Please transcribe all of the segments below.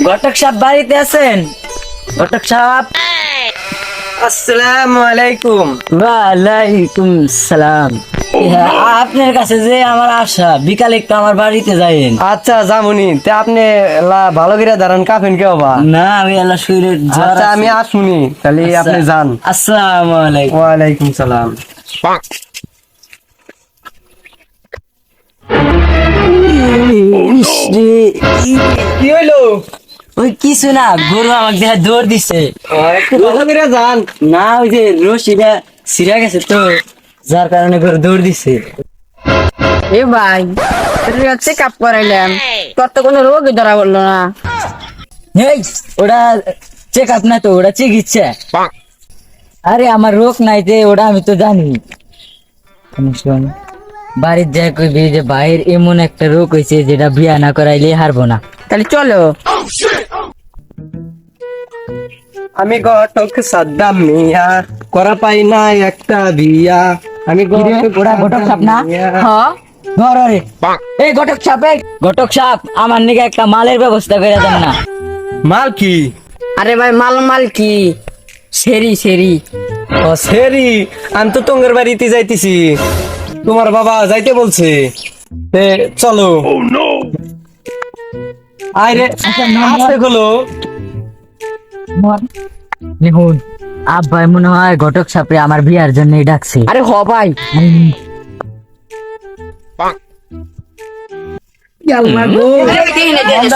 ঘটক সাহেব বাড়িতে আছেন ঘটক সাহেব আসসালামু আলাইকুম ওয়ালাইকুম সালাম হ্যাঁ, আপনার কাছে যে আমার আশা বিকালে একটু আমার বাড়িতে যাইন আচ্ছা জামুনি তে আপনি ভালো করে দাঁড়ান কাফেন কে হবা না আমি আল্লাহ শরীরের আচ্ছা আমি আসুনি তাহলে আচ্ছা, আপনি যান আসসালামু আলাইকুম ওয়ালাইকুম সালাম কি হইল ওই কিছু না গরু আমাকে দেখা দৌড় দিছে। না ওই যে রশিটা ছিঁড়া গেছে তো যার কারণে গরু দৌড় দিছে। এ ভাই চেক আপ করাইলাম তোর তো কোনো রোগই ধরা বলল না। এই ওটা চেক আপ না তো ওটা চিকিৎসা। আরে আমার রোগ নাই যে ওটা আমি তো জানি। শোন বাড়ির যা কইবি যে ভাইয়ের এমন একটা রোগ হয়েছে যেটা বিয়া না করাইলে হারবো না। তাহলে চলো। আমি ঘটক সাদ্দাম মিয়া করা পাই না একটা বিয়া। আমি ঘটক সাপ না? মিয়া। ধর রে এই ঘটক সাপ এই ঘটক সাপ আমার নিকে একটা মালের ব্যবস্থা করে দেন না। মাল কি? আরে ভাই মাল মাল কি? সেরি সেরি। ও সেরি? আমি তো তোমার বাড়িতে যাইতেছি। তোমার বাবা যাইতে বলছে। তে চলো। আরে গুলো দেখুন আব্বাই মনে হয় ঘটক সাপে আমার বিয়ার জন্য ডাকছে। আরে হ ভাই।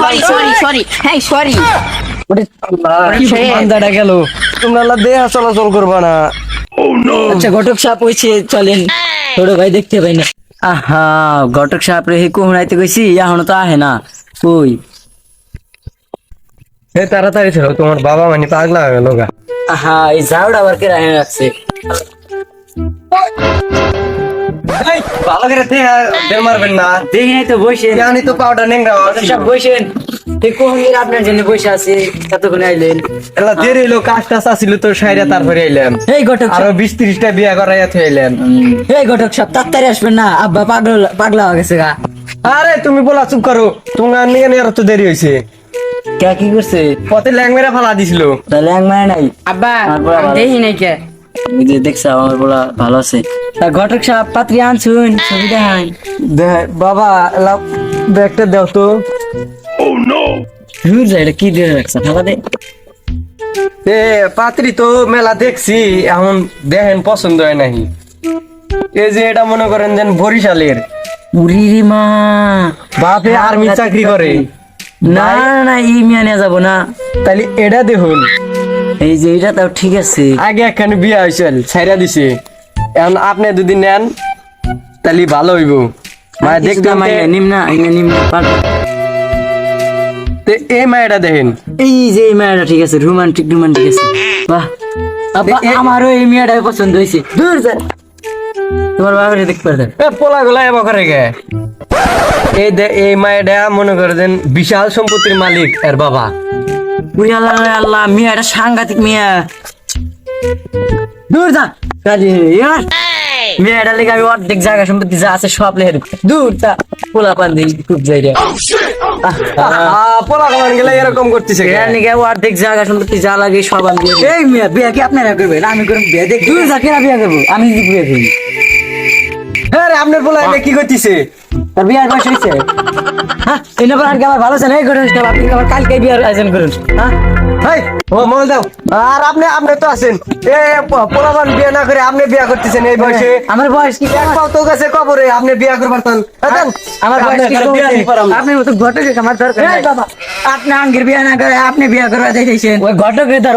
সরি সরি সরি হ্যাঁ সরি কি বান্দাটা গেল? তোমরা আল্লাহ দেহা চলাচল করবা না। আচ্ছা ঘটক সাপ হয়েছে চলেন। ছোট ভাই দেখতে পাই না। আহা ঘটক সাপ রে কুহনাইতে কইছি এখনও তো আহে না। কই? এ তাড়াতাড়ি তোমার বাবা মানে পাগলা হয়ে গেল গা। আহা এই ঝাউড আবার কে রাখে রাখছে ভালো করে দেহা মারবেন না। দেখি নাই তো বসেন। জানি তো পাউডার নেংরা ঘটক বসেন। আপনার জন্য বসে আছে? কতক্ষণ আইলেন। এলা দেরি হইল কাজ টাজ আসিল তো সাইরা তারপরে আইলাম এই ঘটক আরও বিশ ত্রিশটা বিয়া করাইয়া থইলাম এই ঘটক সাপ তাড়াতাড়ি আসবেন না। আব্বা পাগলা পাগলা হয়ে গেছে গা। আরে তুমি বলা চুপ করো। তোমার নিয়ে নিয়ে তো দেরি হয়েছে কে কি করছে? পথে ল্যাং মেরা ফালা দিছিল। মানে নাই? আব্বা দেখি নাই কে। যে দেখছ আমার বলা ভালো আছে। তা ঘটক সাপ পাত্রী আনছুন ছবি দেখাই দে- বাবা ব্যাগটা দাও তো। দূর যায় এটা কি দিয়ে রাখছে? ঠালা দে। এ পাত্রী তো মেলা দেখছি এখন দেখেন পছন্দ হয় নাহি এই যে এটা মনে করেন যেন বরিশালের। উরিরি মা। বাপে আর্মি চাকরি। করে। না না, না এই মিয়া নিয়ে যাব না। তাহলে এটা দেখুন। এই যে এটা তাও ঠিক আছে। আগে একখানে বিয়া হয়েছিল ছাইরা দিছে। এখন আপনি যদি নেন তাহলে ভালো হইব। মায়ের দেখতে মাইয়া নিম না এই নিম তে এই মায়েরা দেখেন। এই যে এই মেয়েটা ঠিক আছে রোমান্টিক রোমান্টিক আছে। বাহ। আমারও এই মেয়েটাই পছন্দ হয়েছে দূর যা। তোমার বাবার দেখতে এ পোলা গোলা এবার করে গে। এই এই মায়েরা মনে করে দেন বিশাল সম্পত্তির মালিক এর বাবা। উই আল্লাহ আল্লাহ মেয়েটা সাংঘাতিক মেয়ে। দূর যা। কাজে ইয়ার। মেয়েটা লেগে আমি অর্ধেক জায়গা সম্পত্তি যা আছে সব দেবো। দূর তা পোলা পান দিই খুব যাই রে। পোলা গোলান গেলে এরকম করতেছে লেগে অর্ধেক জায়গা সম্পত্তি যা লাগে সব আমি এই মেয়ে বিয়ে কি আপনারা করবেন? আমি করব বিয়ে দেখ। দূর যা কেনা বিয়ে করব? আমি বিয়ে করি হ্যাঁ রে, আপনার পোলা কি করতেছে? তোর বিয়ার বয়স হয়েছে? হ্যাঁ? এই নম্বর আর কি আমার ভালো আছে না এই ঘটনা আপনি আবার কালকে বিয়ার আয়োজন করুন। হ্যাঁ? হাই ও মল দাও। আর আপনি আপনি তো আছেন। এ প- পোলাপান বিয়ে না করে আপনি বিয়া করতেছেন এই বয়সে? আমার বয়স কি? এক পাও তো গেছে কবরে আপনি বিয়া করবার তান। আমার বয়স কি। আপনি তো ঘটক আমার দরকার নাই। বাবা। আপনি আঙ্গির বিয়ে না করে আপনি বিয়ে করবা দেখেছেন ওই ঘটকে ধর